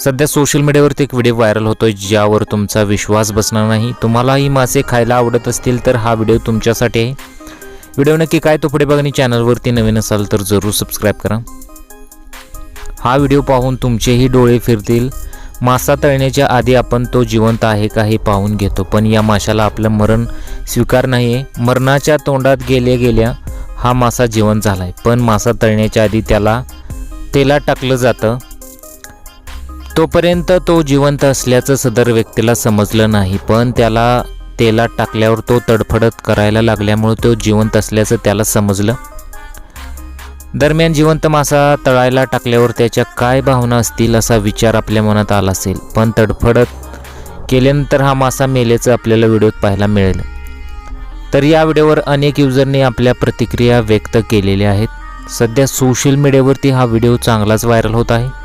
सध्या सोशल मीडियावरती एक व्हिडिओ व्हायरल होतोय ज्यावर तुमचा विश्वास बसणार नाही. तुम्हालाही मासे खायला आवडत असतील तर हा व्हिडिओ तुमच्यासाठी आहे. व्हिडिओ नक्की काय तो पुढे बघा आणि चॅनलवरती नवीन असाल तर जरूर सबस्क्राईब करा. हा व्हिडिओ पाहून तुमचेही डोळे फिरतील. मासा तळण्याच्या आधी आपण तो जिवंत आहे का हे पाहून घेतो पण या माशाला आपलं मरण स्वीकार नाही आहे मरणाच्या तोंडात गेल्या गेल्या हा मासा जिवंत झाला आहे पण मासा तळण्याच्या आधी त्याला तेलात टाकलं जातं. तोपर्यंत तो जिवंत असल्याचं सदर व्यक्तीला समजलं नाही पण त्याला तेलात टाकल्यावर तो तडफडत करायला लागल्यामुळे तो जिवंत असल्याचं त्याला समजलं. दरम्यान जिवंत मासा तळायला टाकल्यावर त्याच्या काय भावना असतील असा विचार आपल्या मनात आला असेल पण तडफडत केल्यानंतर हा मासा मेल्याचं आपल्याला व्हिडिओत पाहायला मिळेल. तर या व्हिडिओवर अनेक युजरने आपल्या प्रतिक्रिया व्यक्त केलेल्या आहेत. सध्या सोशल मीडियावरती हा व्हिडिओ चांगलाच व्हायरल होत आहे.